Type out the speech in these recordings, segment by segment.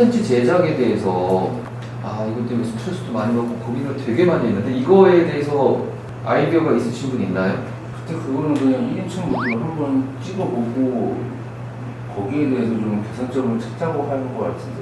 컨텐츠 제작에 대해서 아 이것 때문에 스트레스도 많이 받고 고민을 되게 많이 했는데 이거에 대해서 아이디어가 있으신 분 있나요? 그때 그거는 그냥 1인칭 모드로 한번 찍어보고 거기에 대해서 좀 개선점을 찾자고 하는 것 같은데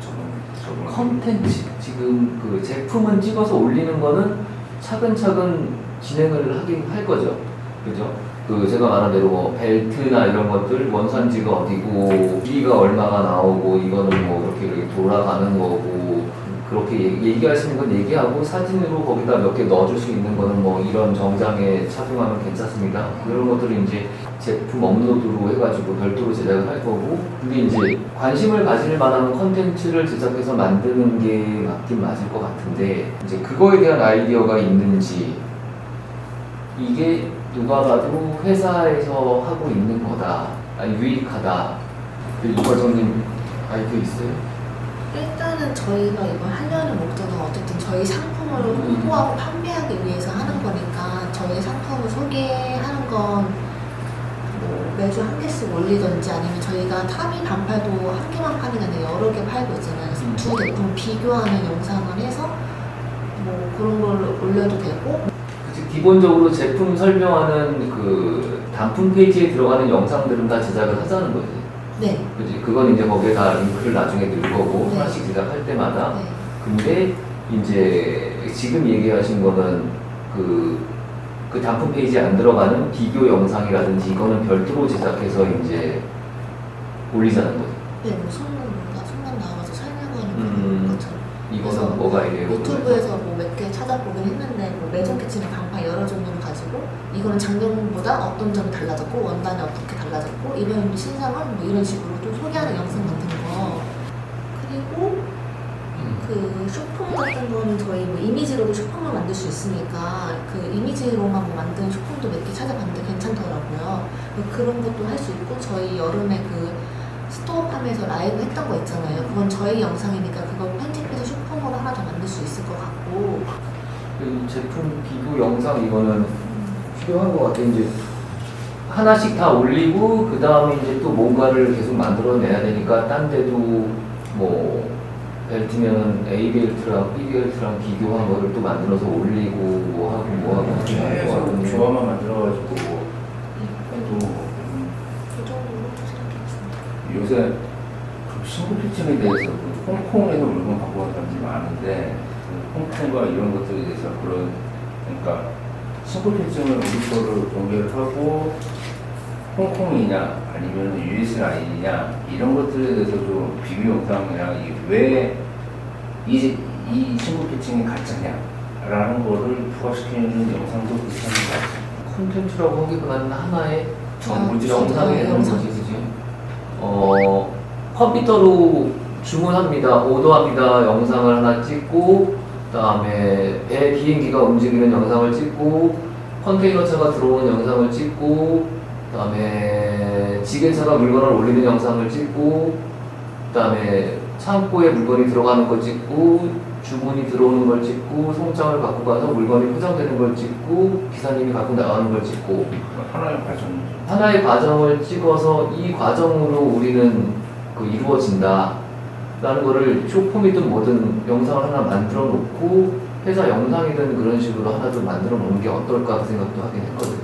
저는 컨텐츠 지금 그 제품은 찍어서 올리는 거는 차근차근 진행을 하긴 할 거죠. 그죠? 그 제가 말한 대로 뭐 벨트나 이런 것들 원산지가 어디고 길이가 얼마가 나오고 이거는 뭐 이렇게 이렇게 돌아가는 거고 그렇게 얘기- 얘기할 수 있는 건 얘기하고 사진으로 거기다 몇 개 넣어줄 수 있는 거는 뭐 이런 정장에 착용하면 괜찮습니다. 그런 것들을 이제 제품 업로드로 해가지고 별도로 제작을 할 거고 근데 이제 관심을 가질 만한 컨텐츠를 제작해서 만드는 게 맞긴 맞을 것 같은데 이제 그거에 대한 아이디어가 있는지 이게 누가 봐도 회사에서 하고 있는 거다 아니 유익하다 그 이과장님 아이디어 있어요? 일단은 저희가 이걸 하려는 목적은 어쨌든 저희 상품을 음. 홍보하고 판매하기 위해서 하는 거니까 저희 상품을 소개하는 건 뭐 매주 한 개씩 올리든지 아니면 저희가 타미 반팔도 한 개만 파는 게 아니라 여러 개 팔고 있잖아요. 그래서 음. 두 제품 비교하는 영상을 해서 뭐 그런 걸 올려도 되고 기본적으로 제품 설명하는 그 단품 페이지에 들어가는 영상들은 다 제작을 하자는 거지 네. 그지 그건 이제 거기에 다 링크를 나중에 넣을 거고 네. 하나씩 제작할 때마다 네. 근데 이제 지금 얘기하신 거는 그, 그 단품 페이지에 안 들어가는 비교 영상이라든지 이거는 별도로 제작해서 이제 올리자는 거죠. 네, 뭐 손만 손만 나와서 설명하는 음. 이거는 뭐가 이래요? 유튜브에서 뭐 몇 개 찾아보긴 했는데 뭐 매종 캐치는 반판 여러 종류를 가지고 이거는 작년보다 어떤 점이 달라졌고 원단이 어떻게 달라졌고 이번 신상은 뭐 이런 식으로 좀 소개하는 영상 같은 거 그리고 음. 그 쇼폼 같은 거는 저희 뭐 이미지로도 쇼폼을 만들 수 있으니까 그 이미지로만 뭐 만든 쇼폼도 몇 개 찾아봤는데 괜찮더라고요 뭐 그런 것도 할 수 있고 저희 여름에 그 스토어 팜에서 라이브 했던 거 있잖아요 그건 저희 영상이니까 그거 수 있을 것 같고. 그 제품 비교 영상 이거는 필요한 것 같아. 이제 하나씩 다 올리고 그 다음에 이제 또 뭔가를 계속 만들어내야 되니까 딴 데도 뭐 벨트면은 A 벨트랑 B 벨트랑 비교한 거를 또 만들어서 올리고 뭐 하고 뭐 하고 계속 조화만 만들어가지고 해도 음, 그 정도로 생각했습니다. 요새 그 신고 피칭에 대해서 그 홍콩에서 물건 갖고 온 사람들이 많은데 그 홍콩과 이런 것들에 대해서 그런 그러니까 신고 피칭을 우리 거를 공개를 하고 홍콩이냐 아니면 US 라인이냐 이런 것들에 대해서 좀 비교 영상이나 왜이 이 신고 피칭이 가짜냐라는 거를 부각시키는 영상도 괜찮은 것 같아요. 콘텐츠라고 하기보다는 하나의 정보지, 영상이 되는 영상. 거지, 그지? 어, 컴퓨터로 주문합니다, 오더합니다, 영상을 하나 찍고, 그 다음에 배 비행기가 움직이는 영상을 찍고, 컨테이너차가 들어오는 영상을 찍고, 그 다음에 지게차가 물건을 올리는 영상을 찍고, 그 다음에 창고에 물건이 들어가는 걸 찍고, 주문이 들어오는 걸 찍고, 송장을 갖고 가서 물건이 포장되는 걸 찍고, 기사님이 갖고 나가는 걸 찍고, 하나의 과정이죠. 하나의 과정을 찍어서 이 과정으로 우리는 그 이루어진다. 라는 거를 쇼폼이든 뭐든 영상을 하나 만들어 놓고 회사 영상이든 그런 식으로 하나 좀 만들어 놓는 게 어떨까 그 생각도 하긴 했거든.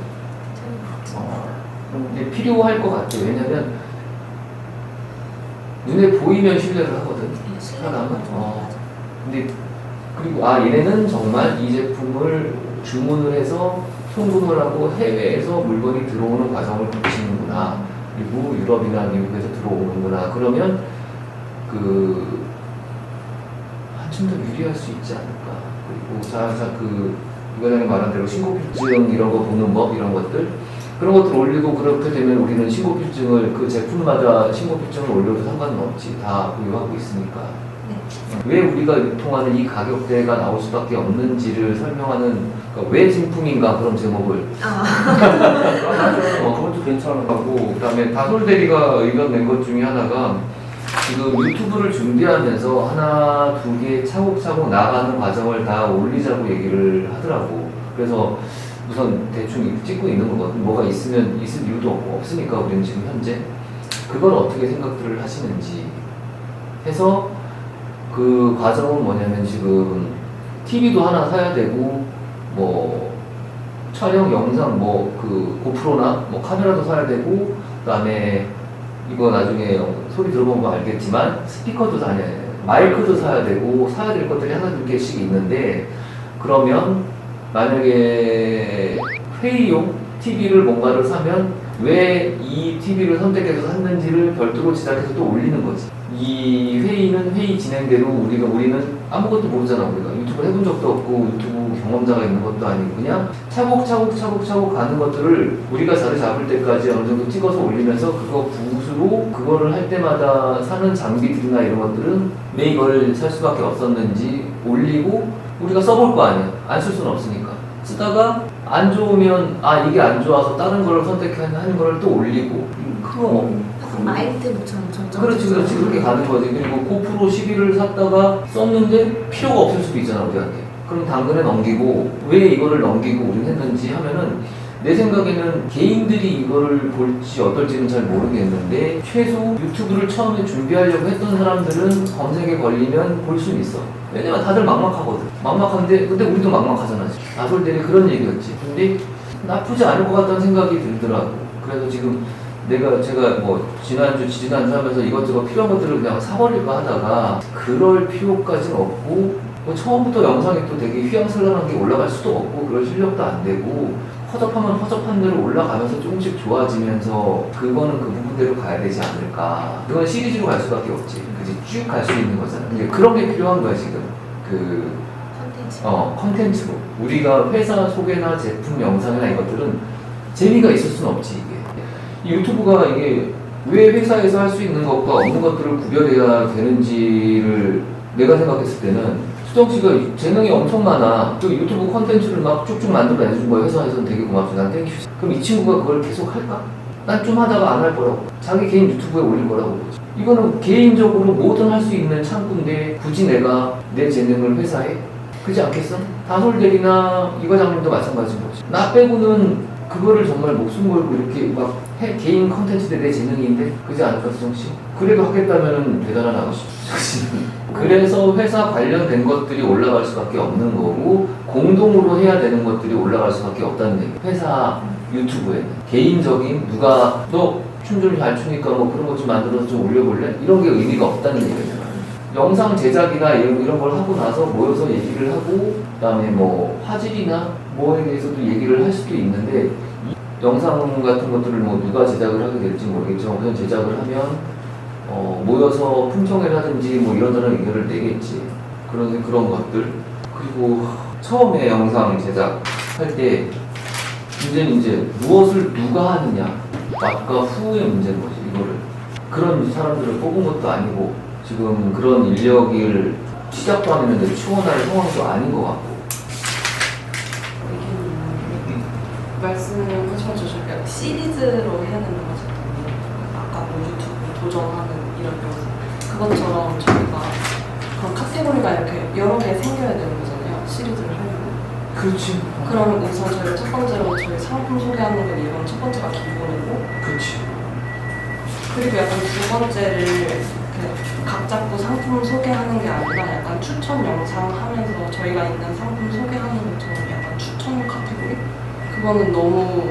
어, 근데 필요할 것 같아. 왜냐면 눈에 보이면 신뢰를 하거든. 사람은. 어. 근데 그리고 아 얘네는 정말 이 제품을 주문을 해서 송금을 하고 해외에서 물건이 들어오는 과정을 거치는구나. 그리고 유럽이나 미국에서 들어오는구나. 그러면 그 한층 더 유리할 수 있지 않을까. 그리고 자그 이과장님 말한 대로 신고필증 이런 거 보는 법 이런 것들 그런 것들 올리고 그렇게 되면 우리는 신고필증을 그 제품마다 신고필증을 올려도 상관은 없지 다 보유하고 있으니까 네. 왜 우리가 유통하는 이 가격대가 나올 수밖에 없는지를 설명하는 그러니까 왜 진품인가 그런 제목을 아. 어, 그것도 괜찮은 거고. 그다음에 다솔 대리가 의견 낸 것 중에 하나가 지금 유튜브를 준비하면서 하나 두 개 차곡차곡 나가는 과정을 다 올리자고 얘기를 하더라고. 그래서 우선 대충 찍고 있는 거거든. 뭐가 있으면 있을 이유도 없고 없으니까 우리는 지금 현재 그걸 어떻게 생각들을 하시는지 해서 그 과정은 뭐냐면 지금 TV도 하나 사야 되고 뭐 촬영 영상 뭐 그 고프로나 뭐 카메라도 사야 되고 그 다음에 이거 나중에 소리 들어보면 알겠지만 스피커도 사야 돼 마이크도 사야 되고 사야 될 것들이 하나 두 개씩 있는데 그러면 만약에 회의용 TV를 뭔가를 사면 왜 이 TV를 선택해서 샀는지를 별도로 제작해서 또 올리는 거지. 이 회의는 회의 진행대로 우리가 우리는 아무것도 모르잖아 우리가. 유튜브 해본 적도 없고 유튜브 경험자가 있는 것도 아니고 그냥 차곡차곡 차곡차곡 가는 것들을 우리가 자리 잡을 때까지 어느 정도 찍어서 올리면서 그거 붓으로 그거를 할 때마다 사는 장비들이나 이런 것들은 왜 이걸 살 수밖에 없었는지 올리고 우리가 써볼 거 아니야. 안 쓸 수는 없으니까. 쓰다가 안 좋으면 아 이게 안 좋아서 다른 걸 선택하는 거를 또 올리고. 약간 아이템처럼 점점 그렇지 그렇지. 그렇게 가는 거지. 그리고 고프로 11을 샀다가 썼는데 필요가 없을 수도 있잖아 우리한테. 그럼 당근에 넘기고 왜 이거를 넘기고 우리는 했는지 하면은 내 생각에는 개인들이 이거를 볼지 어떨지는 잘 모르겠는데 최소 유튜브를 처음에 준비하려고 했던 사람들은 검색에 걸리면 볼 수는 있어. 왜냐면 다들 막막하거든. 막막한데 근데 우리도 막막하잖아 나솔들이 그런 얘기였지. 근데 나쁘지 않을 것 같다는 생각이 들더라고. 그래서 지금 내가 제가 뭐 지난주 지지난주 하면서 이것저것 필요한 것들을 그냥 사버릴까 하다가 그럴 필요까지는 없고 뭐 처음부터 영상이 또 되게 휘황찬란한 게 올라갈 수도 없고 그럴 실력도 안 되고 허접하면 허접한 대로 올라가면서 조금씩 좋아지면서 그거는 그 부분대로 가야 되지 않을까. 그건 시리즈로 갈 수밖에 없지. 그지? 쭉 갈 수 있는 거잖아. 이제 그런 게 필요한 거야 지금. 그 컨텐츠. 어, 컨텐츠로. 우리가 회사 소개나 제품 영상이나 이것들은 재미가 있을 수는 없지, 이게. 이 유튜브가 이게 왜 회사에서 할 수 있는 것과 없는 것들을 구별해야 되는지를 내가 생각했을 때는 수정 씨가 재능이 엄청 많아. 그 유튜브 컨텐츠를 막 쭉쭉 만들어 내준 거야. 회사에서는 되게 고맙지. 난 땡큐. 그럼 이 친구가 그걸 계속 할까? 난 좀 하다가 안 할 거라고. 자기 개인 유튜브에 올릴 거라고. 이거는 개인적으로 뭐든 할 수 있는 창구인데 굳이 내가 내 재능을 회사에 그지 않겠어? 다솔대리나 이 과장님도 마찬가지인 거지. 나 빼고는 그거를 정말 목숨 걸고 이렇게 막 해, 개인 컨텐츠대 내 재능인데 그지 않을까 수정씨? 그래도 하겠다면은 대단한 아저씨. 그래서 회사 관련된 것들이 올라갈 수밖에 없는 거고 공동으로 해야 되는 것들이 올라갈 수밖에 없다는 얘기. 회사 유튜브에는 개인적인 누가 너 춤 좀 잘 추니까 뭐 그런 것 좀 만들어서 좀 올려볼래? 이런 게 의미가 없다는 얘기잖아. 영상 제작이나 이런, 이런 걸 하고 나서 모여서 얘기를 하고 그다음에 뭐 화질이나 뭐에 대해서도 얘기를 할 수도 있는데 이 영상 같은 것들을 뭐 누가 제작을 하게 될지 모르겠지만 우선 제작을 하면 어, 모여서 품청회를 하든지 뭐 이런저런 의견을 내겠지. 그런 그런 것들. 그리고 처음에 영상 제작할 때 문제는 이제 무엇을 누가 하느냐. 앞과 후의 문제인 거지 이거를. 그런 사람들을 뽑은 것도 아니고 지금 그런 인력을 시작도 안 했는데 추원할 상황도 아닌 것 같고. 말씀 것처럼 저희가 시리즈로 해야 되는 거죠. 아까 뭐 유튜브 도전하는 이런 영상. 그것처럼 저희가 그런 카테고리가 이렇게 여러 개 생겨야 되는 거잖아요. 시리즈를 하려면. 그렇지 그러면 우선 저희가 첫 번째로 저희 상품 소개하는 건 이건 첫 번째가 기본이고 그렇지 그리고 약간 두 번째를 이렇게 각 잡고 상품 소개하는 게 아니라 약간 추천 영상 하면서 저희가 있는 상품 소개하는 것처럼 약간 추천 카테고리? 그거는 너무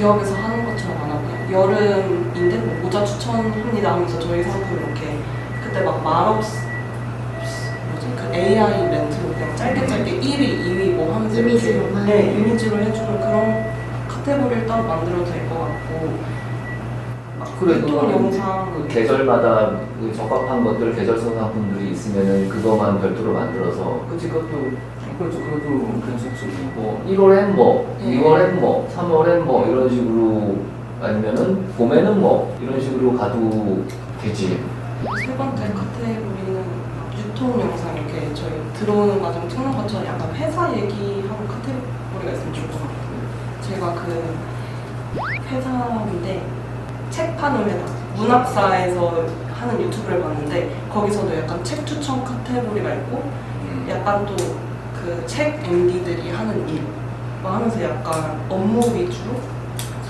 기업에서 하는 것처럼 안 하고 그냥 여름인데 뭐 모자 추천합니다 하면서 저희 상품 이렇게 그때 막 말없 뭐지? 그 AI 멘트로 그냥 짧게 짧게 1위, 2위 뭐 하면서 이렇게 이미지로만. 네 이미지로 해주는 그런 카테고리를 따로 만들어도 될 것 같고. 그래도 유튜브 영상 그 계절마다 그 적합한 것들 계절성 상품들이 있으면은 그거만 별도로 만들어서. 그치 그것도 그렇죠. 그래도 괜찮죠. 뭐 1월엔 뭐, 네. 2월엔 뭐, 3월엔 뭐 이런 식으로 아니면은 봄에는 뭐 이런 식으로 가도 되지. 세 번째 카테고리는 유통 영상 이렇게 저희 들어오는 과정 찍는 것처럼 약간 회사 얘기하는 카테고리가 있으면 좋을 것 같고 제가 그 회사인데 책 파는 회사 문학사에서 하는 유튜브를 봤는데 거기서도 약간 책 추천 카테고리가 있고 음. 약간 또 그 책 MD들이 하는 일뭐 하면서 약간 업무 위주로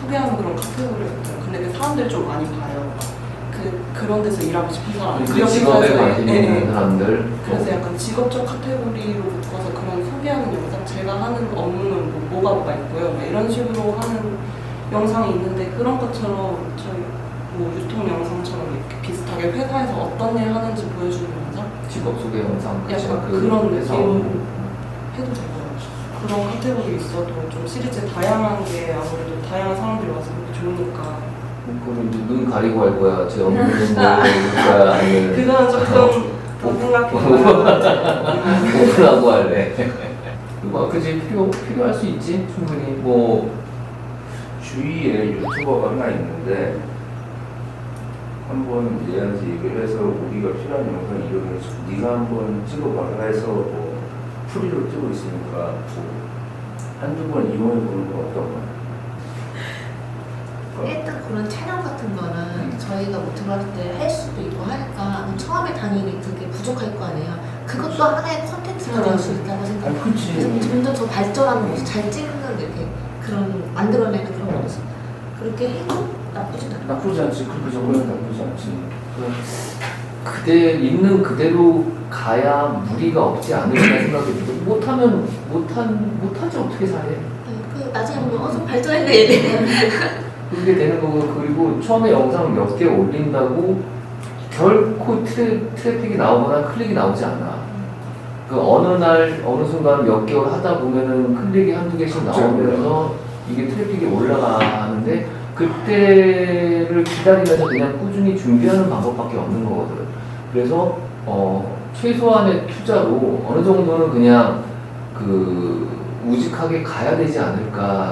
소개하는 그런 카테고리가 있어요. 근데 그 사람들이 좀 많이 봐요. 그그 그런 데서 일하고 싶은 사람 그 직업에 관심 네, 있는 네. 사람들 그래서 약간 직업적 카테고리로 묶어서 그런 소개하는 영상 제가 하는 업무는 뭐, 뭐가 뭐가 있고요 뭐 이런 식으로 하는 영상이 있는데 그런 것처럼 저희 뭐 유통 영상처럼 이렇게 비슷하게 회사에서 어떤 일 하는지 보여주는 영상 직업 소개 영상? 약간 그 그런 회사. 업무. 해도. 그런 카테고리 있어도 좀 시리즈 다양한 게 아무래도 다양한 사람들이 와서 보기 좋으니까. 그거를 이제 눈 가리고 할 거야. 제뭐 거야 아니면 그거는 조금 더 생각해보면 오프라고 할래. 뭐 그지 필요 필요할 수 있지 충분히. 뭐 주위에 유튜버가 하나 있는데 한번 얘한테 얘기를 해서 우리가 필요한 영상 이름을 네가 한번 찍어봐라 해서 뭐 프리로 뜨고 있으니까 뭐 한두 번 이용해 보는 건 어떤가? 일단 그런 촬영 같은 거는 음. 저희가 뭐 들어갈 때 할 수도 있고 하니까 처음에 당연히 그게 부족할 거 아니에요. 그것도 하나의 컨텐츠가 될 수 있다고 아 생각해요. 그치 점점 더 발전하는 모습, 잘 찍는 이렇게 그런 만들어내는 그런 모습 그렇게 해도 나쁘진 않아요. 나쁘지 않지 그렇게 접근은 나쁘지 않지 그 대 있는 그대로 가야 무리가 없지 않을까 생각이 들고 못하면 못한 못하지 어떻게 잘해 네, 그 나중에 보면 어좀 발전했네 이래. 그렇게 되는 거고 그리고 처음에 영상 몇 개 올린다고 결코 트래, 트래픽이 나오거나 클릭이 나오지 않아. 그 어느 날 어느 순간 몇 개월 하다 보면은 클릭이 한두 개씩 나오면서 이게 트래픽이 올라가는데 그때를 기다리면서 그냥 꾸준히 준비하는 방법밖에 없는 거거든. 그래서 어 최소한의 투자로 어느 정도는 그냥 그 우직하게 가야 되지 않을까